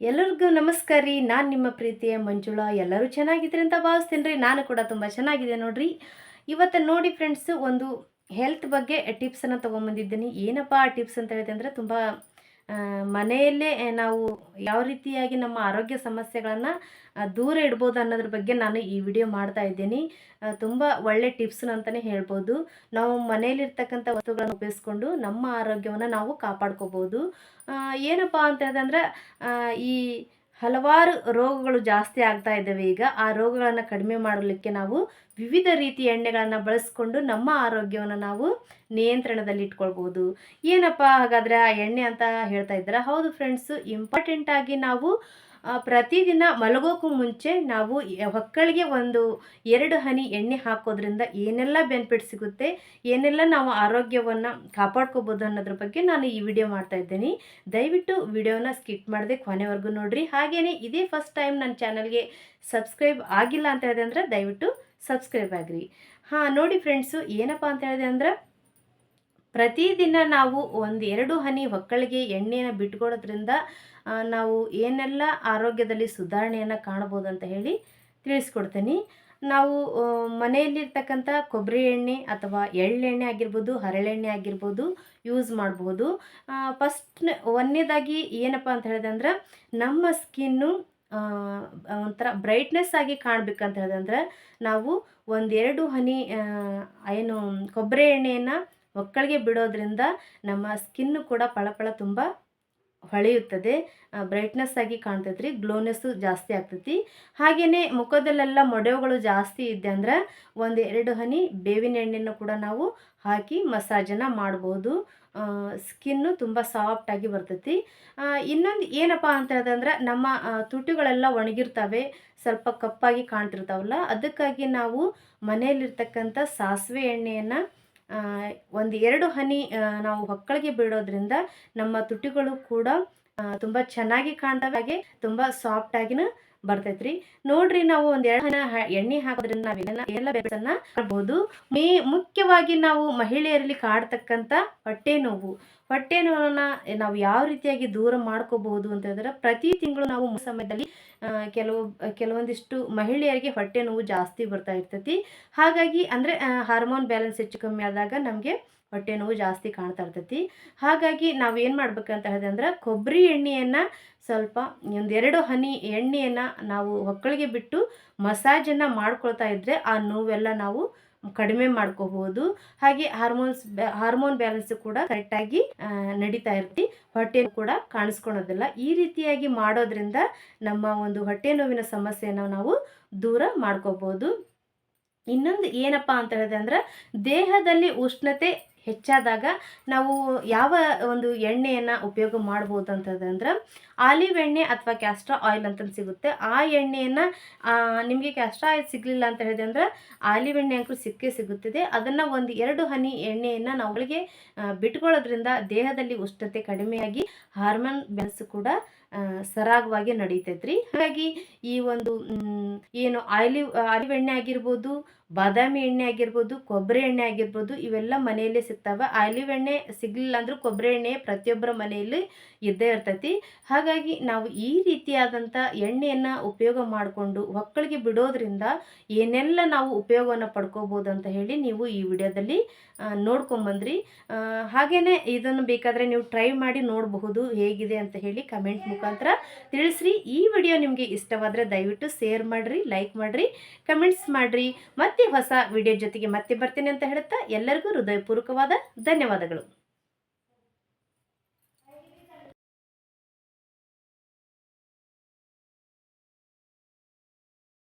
ಎಲ್ಲರಿಗೂ ನಮಸ್ಕಾರ ರೀ. ನಾನು ನಿಮ್ಮ ಪ್ರೀತಿಯ ಮಂಜುಳಾ. ಎಲ್ಲರೂ ಚೆನ್ನಾಗಿದ್ದೀರಿ ಅಂತ ಭಾವಿಸ್ತೀನಿ ರೀ. ನಾನು ಕೂಡ ತುಂಬ ಚೆನ್ನಾಗಿದೆ ನೋಡ್ರಿ. ಇವತ್ತು ನೋಡಿ ಫ್ರೆಂಡ್ಸ್ ಒಂದು ಹೆಲ್ತ್ ಬಗ್ಗೆ ಟಿಪ್ಸನ್ನು ತೊಗೊಂಬಂದಿದ್ದೀನಿ. ಏನಪ್ಪ ಆ ಟಿಪ್ಸ್ ಅಂತ ಹೇಳಿದೆ ಅಂದರೆ ತುಂಬ ಮನೆಯಲ್ಲೇ ನಾವು ಯಾವ ರೀತಿಯಾಗಿ ನಮ್ಮ ಆರೋಗ್ಯ ಸಮಸ್ಯೆಗಳನ್ನು ದೂರ ಇಡ್ಬೋದು ಅನ್ನೋದ್ರ ಬಗ್ಗೆ ನಾನು ಈ ವಿಡಿಯೋ ಮಾಡ್ತಾ ಇದ್ದೀನಿ. ತುಂಬ ಒಳ್ಳೆ ಟಿಪ್ಸ್ನ ಅಂತಲೇ ಹೇಳ್ಬೋದು. ನಾವು ಮನೆಯಲ್ಲಿರ್ತಕ್ಕಂಥ ವಸ್ತುಗಳನ್ನು ಉಪಯೋಗಿಸ್ಕೊಂಡು ನಮ್ಮ ಆರೋಗ್ಯವನ್ನು ನಾವು ಕಾಪಾಡ್ಕೋಬೋದು. ಏನಪ್ಪ ಅಂತ ಹೇಳಿದ್ರೆ ಈ ಹಲವಾರು ರೋಗಗಳು ಜಾಸ್ತಿ ಆಗ್ತಾ ಇದ್ದಾವೆ ಈಗ. ಆ ರೋಗಗಳನ್ನು ಕಡಿಮೆ ಮಾಡಲಿಕ್ಕೆ ನಾವು ವಿವಿಧ ರೀತಿಯ ಎಣ್ಣೆಗಳನ್ನು ಬಳಸ್ಕೊಂಡು ನಮ್ಮ ಆರೋಗ್ಯವನ್ನು ನಾವು ನಿಯಂತ್ರಣದಲ್ಲಿ ಇಟ್ಕೊಳ್ಬೋದು. ಏನಪ್ಪ ಹಾಗಾದರೆ ಆ ಎಣ್ಣೆ ಅಂತ ಹೇಳ್ತಾ ಇದ್ದಾರೆ? ಹೌದು ಫ್ರೆಂಡ್ಸು ಇಂಪಾರ್ಟೆಂಟಾಗಿ ನಾವು ಪ್ರತಿದಿನ ಮಲಗೋಕ್ಕೂ ಮುಂಚೆ ನಾವು ಹೊಕ್ಕಳಿಗೆ ಒಂದು ಎರಡು ಹನಿ ಎಣ್ಣೆ ಹಾಕೋದ್ರಿಂದ ಏನೆಲ್ಲ ಬೆನಿಫಿಟ್ ಸಿಗುತ್ತೆ, ಏನೆಲ್ಲ ನಾವು ಆರೋಗ್ಯವನ್ನು ಕಾಪಾಡ್ಕೋಬೋದು ಅನ್ನೋದ್ರ ಬಗ್ಗೆ ನಾನು ಈ ವಿಡಿಯೋ ಮಾಡ್ತಾ ಇದ್ದೀನಿ. ದಯವಿಟ್ಟು ವಿಡಿಯೋನ ಸ್ಕಿಪ್ ಮಾಡದೆ ಕೊನೆವರೆಗೂ ನೋಡ್ರಿ. ಹಾಗೆಯೇ ಇದೇ ಫಸ್ಟ್ ಟೈಮ್ ನನ್ನ ಚಾನಲ್ಗೆ ಸಬ್ಸ್ಕ್ರೈಬ್ ಆಗಿಲ್ಲ ಅಂತ ಹೇಳಿದೆ ಅಂದರೆ ದಯವಿಟ್ಟು ಸಬ್ಸ್ಕ್ರೈಬ್ ಆಗಿರಿ. ಹಾಂ, ನೋಡಿ ಫ್ರೆಂಡ್ಸು ಏನಪ್ಪ ಅಂತ ಹೇಳಿದೆ ಅಂದ್ರೆ ಪ್ರತಿದಿನ ನಾವು ಒಂದು ಎರಡು ಹನಿ ಮಕ್ಕಳಿಗೆ ಎಣ್ಣೆಯನ್ನು ಬಿಟ್ಕೊಡೋದ್ರಿಂದ ನಾವು ಏನೆಲ್ಲ ಆರೋಗ್ಯದಲ್ಲಿ ಸುಧಾರಣೆಯನ್ನು ಕಾಣ್ಬೋದು ಅಂತ ಹೇಳಿ ತಿಳಿಸ್ಕೊಡ್ತೀನಿ. ನಾವು ಮನೆಯಲ್ಲಿರ್ತಕ್ಕಂಥ ಕೊಬ್ಬರಿ ಎಣ್ಣೆ ಅಥವಾ ಎಳ್ಳೆಣ್ಣೆ ಆಗಿರ್ಬೋದು, ಹರಳೆಣ್ಣೆ ಆಗಿರ್ಬೋದು ಯೂಸ್ ಮಾಡ್ಬೋದು. ಫಸ್ಟ್ ಒಂದನೇದಾಗಿ ಏನಪ್ಪ ಅಂತ ಹೇಳಿದಂದ್ರೆ ನಮ್ಮ ಸ್ಕಿನ್ನು ಒಂಥರ ಬ್ರೈಟ್ನೆಸ್ ಆಗಿ ಕಾಣಬೇಕಂತ ಹೇಳಿದಂದ್ರೆ ನಾವು ಒಂದೆರಡು ಹನಿ ಏನು, ಕೊಬ್ಬರಿ ಎಣ್ಣೆಯನ್ನು ಒಕ್ಕಳಿಗೆ ಬಿಡೋದ್ರಿಂದ ನಮ್ಮ ಸ್ಕಿನ್ನು ಕೂಡ ಪಳಪಳ ತುಂಬ ಹೊಳೆಯುತ್ತದೆ. ಬ್ರೈಟ್ನೆಸ್ ಆಗಿ ಕಾಣ್ತೈತೆ ರೀ ಗ್ಲೋನೆಸ್ಸು ಜಾಸ್ತಿ ಆಗ್ತೈತಿ. ಹಾಗೆಯೇ ಮುಖದಲ್ಲೆಲ್ಲ ಮೊಡವೆಗಳು ಜಾಸ್ತಿ ಇದೆ ಅಂದ್ರೆ ಒಂದು ಎರಡು ಹನಿ ಬೇವಿನ ಎಣ್ಣೆಯನ್ನು ಕೂಡ ನಾವು ಹಾಕಿ ಮಸಾಜನ್ನು ಮಾಡ್ಬೋದು. ಸ್ಕಿನ್ನು ತುಂಬ ಸಾಫ್ಟಾಗಿ ಬರ್ತೈತಿ. ಇನ್ನೊಂದು ಏನಪ್ಪ ಅಂತ ಹೇಳಿದ್ರೆ ನಮ್ಮ ತುಟಿಗಳೆಲ್ಲ ಒಣಗಿರ್ತವೆ, ಸ್ವಲ್ಪ ಕಪ್ಪಾಗಿ ಕಾಣ್ತಿರ್ತಾವಲ್ಲ, ಅದಕ್ಕಾಗಿ ನಾವು ಮನೆಯಲ್ಲಿರ್ತಕ್ಕಂಥ ಸಾಸಿವೆ ಎಣ್ಣೆಯನ್ನು ಒಂದು ಎರಡು ಹನಿ ನಾವು ಹೊಕ್ಕಳಿಗೆ ಬಿಡೋದ್ರಿಂದ ನಮ್ಮ ತುಟಿಗಳು ಕೂಡ ತುಂಬ ಚೆನ್ನಾಗಿ ಕಾಣ್ತವೆ. ಹಾಗೆ ತುಂಬ ಸಾಫ್ಟಾಗಿನೂ ಬರ್ತೈತ್ರಿ. ನೋಡ್ರಿ ನಾವು ಒಂದ್ ಎರಡು ಎಣ್ಣೆ ಹಾಕೋದ್ರಿಂದ ನಾವೆಲ್ಲ ಎಲ್ಲ ಬೆಳೆಸನ್ನ ಮೇ ಮುಖ್ಯವಾಗಿ ನಾವು ಮಹಿಳೆಯರಲ್ಲಿ ಕಾಡ್ತಕ್ಕಂಥ ಹೊಟ್ಟೆ ನೋವು. ಹೊಟ್ಟೆ ನೋವನ್ನ ನಾವು ಯಾವ ರೀತಿಯಾಗಿ ದೂರ ಮಾಡ್ಕೋಬಹುದು ಅಂತ ಹೇಳಿದ್ರೆ ಪ್ರತಿ ತಿಂಗಳು ನಾವು ಸಮಯದಲ್ಲಿ ಕೆಲವು ಕೆಲವೊಂದಿಷ್ಟು ಮಹಿಳೆಯರಿಗೆ ಹೊಟ್ಟೆ ನೋವು ಜಾಸ್ತಿ ಬರ್ತಾ ಇರ್ತೈತಿ. ಹಾಗಾಗಿ ಅಂದ್ರೆ ಹಾರ್ಮೋನ್ ಬ್ಯಾಲೆನ್ಸ್ ಹೆಚ್ಚು ಕಮ್ಮಿ ಆದಾಗ ನಮಗೆ ಹೊಟ್ಟೆ ನೋವು ಜಾಸ್ತಿ ಕಾಣ್ತಾ ಇರ್ತೈತಿ. ಹಾಗಾಗಿ ನಾವು ಏನು ಮಾಡ್ಬೇಕಂತ ಹೇಳಿದೆ ಅಂದ್ರೆ ಕೊಬ್ಬರಿ ಎಣ್ಣೆಯನ್ನು ಸ್ವಲ್ಪ ಒಂದೆರಡು ಹನಿ ಎಣ್ಣೆಯನ್ನು ನಾವು ಒಕ್ಕಳಿಗೆ ಬಿಟ್ಟು ಮಸಾಜನ್ನು ಮಾಡ್ಕೊಳ್ತಾ ಇದ್ದರೆ ಆ ನೋವೆಲ್ಲ ನಾವು ಕಡಿಮೆ ಮಾಡ್ಕೋಬಹುದು. ಹಾಗೆ ಹಾರ್ಮೋನ್ಸ್ ಹಾರ್ಮೋನ್ ಬ್ಯಾಲೆನ್ಸ್ ಕೂಡ ಕರೆಕ್ಟಾಗಿ ನಡೀತಾ ಇರ್ತಿ. ಹೊಟ್ಟೆ ಕೂಡ ಕಾಣಿಸ್ಕೊಳೋದಿಲ್ಲ. ಈ ರೀತಿಯಾಗಿ ಮಾಡೋದ್ರಿಂದ ನಮ್ಮ ಒಂದು ಹೊಟ್ಟೆ ನೋವಿನ ಸಮಸ್ಯೆಯನ್ನು ನಾವು ದೂರ ಮಾಡ್ಕೋಬಹುದು. ಇನ್ನೊಂದು ಏನಪ್ಪ ಅಂತ ಹೇಳಿದೆ ಅಂದ್ರೆ ದೇಹದಲ್ಲಿ ಉಷ್ಣತೆ ಹೆಚ್ಚಾದಾಗ ನಾವು ಯಾವ ಒಂದು ಎಣ್ಣೆಯನ್ನು ಉಪಯೋಗ ಮಾಡ್ಬೋದು ಅಂತಂದ್ರೆ ಆಲಿವ್ ಎಣ್ಣೆ ಅಥವಾ ಕ್ಯಾಸ್ಟ್ರಾ ಆಯಿಲ್ ಅಂತ ಸಿಗುತ್ತೆ. ಆ ಎಣ್ಣೆಯನ್ನು ನಿಮಗೆ ಕ್ಯಾಸ್ಟ್ರಾ ಆಯಿಲ್ ಸಿಗಲಿಲ್ಲ ಅಂತ ಹೇಳಿದೆ ಅಂದ್ರೆ ಆಲಿವ್ ಎಣ್ಣೆ ಅಂತೂ ಸಿಕ್ಕೇ ಸಿಗುತ್ತದೆ. ಅದನ್ನು ಒಂದು ಎರಡು ಹನಿ ಎಣ್ಣೆಯನ್ನು ನಾವು ಒಳಗೆ ಬಿಟ್ಕೊಳ್ಳೋದ್ರಿಂದ ದೇಹದಲ್ಲಿ ಉಷ್ಣತೆ ಕಡಿಮೆಯಾಗಿ ಹಾರ್ಮೋನ್ ಬ್ಯಾಲೆನ್ಸ್ ಕೂಡ ಸರಾಗವಾಗಿ ನಡೀತೈತ್ರಿ. ಹಾಗಾಗಿ ಈ ಒಂದು ಏನು ಆಲಿವ್ ಆಲಿವ್ ಎಣ್ಣೆ ಆಗಿರ್ಬೋದು, ಬಾದಾಮಿ ಎಣ್ಣೆ ಆಗಿರ್ಬೋದು, ಕೊಬ್ಬರಿ ಎಣ್ಣೆ ಆಗಿರ್ಬೋದು, ಇವೆಲ್ಲ ಮನೆಯಲ್ಲೇ ಸಿಗ್ತಾವೆ. ಆಲಿವ್ ಎಣ್ಣೆ ಸಿಗಲಿಲ್ಲ ಅಂದ್ರೂ ಕೊಬ್ಬರಿ ಎಣ್ಣೆ ಪ್ರತಿಯೊಬ್ಬರ ಮನೆಯಲ್ಲಿ ಇದ್ದೇ ಇರ್ತೈತಿ. ಹಾಗಾಗಿ ನಾವು ಈ ರೀತಿಯಾದಂಥ ಎಣ್ಣೆಯನ್ನು ಉಪಯೋಗ ಮಾಡಿಕೊಂಡು ಒಕ್ಕಳಿಗೆ ಬಿಡೋದ್ರಿಂದ ಏನೆಲ್ಲ ನಾವು ಉಪಯೋಗವನ್ನು ಪಡ್ಕೋಬೋದು ಅಂತ ಹೇಳಿ ನೀವು ಈ ವಿಡಿಯೋದಲ್ಲಿ ನೋಡ್ಕೊಂಬಂದ್ರಿ. ಹಾಗೆಯೇ ಇದನ್ನು ಬೇಕಾದರೆ ನೀವು ಟ್ರೈ ಮಾಡಿ ನೋಡಬಹುದು ಹೇಗಿದೆ ಅಂತ ಹೇಳಿ ಕಮೆಂಟ್ ಮುಖಾಂತರ ತಿಳಿಸ್ರಿ. ಈ ವಿಡಿಯೋ ನಿಮಗೆ ಇಷ್ಟವಾದರೆ ದಯವಿಟ್ಟು ಶೇರ್ ಮಾಡಿರಿ ಲೈಕ್ ಮಾಡಿರಿ ಕಮೆಂಟ್ಸ್ ಮಾಡಿರಿ. ಮತ್ತೆ ಹೊಸ ವಿಡಿಯೋ ಜೊತೆಗೆ ಮತ್ತೆ ಬರ್ತೀನಿ ಅಂತ ಹೇಳುತ್ತಾ ಎಲ್ಲರಿಗೂ ಹೃದಯಪೂರ್ವಕವಾದ ಧನ್ಯವಾದಗಳು.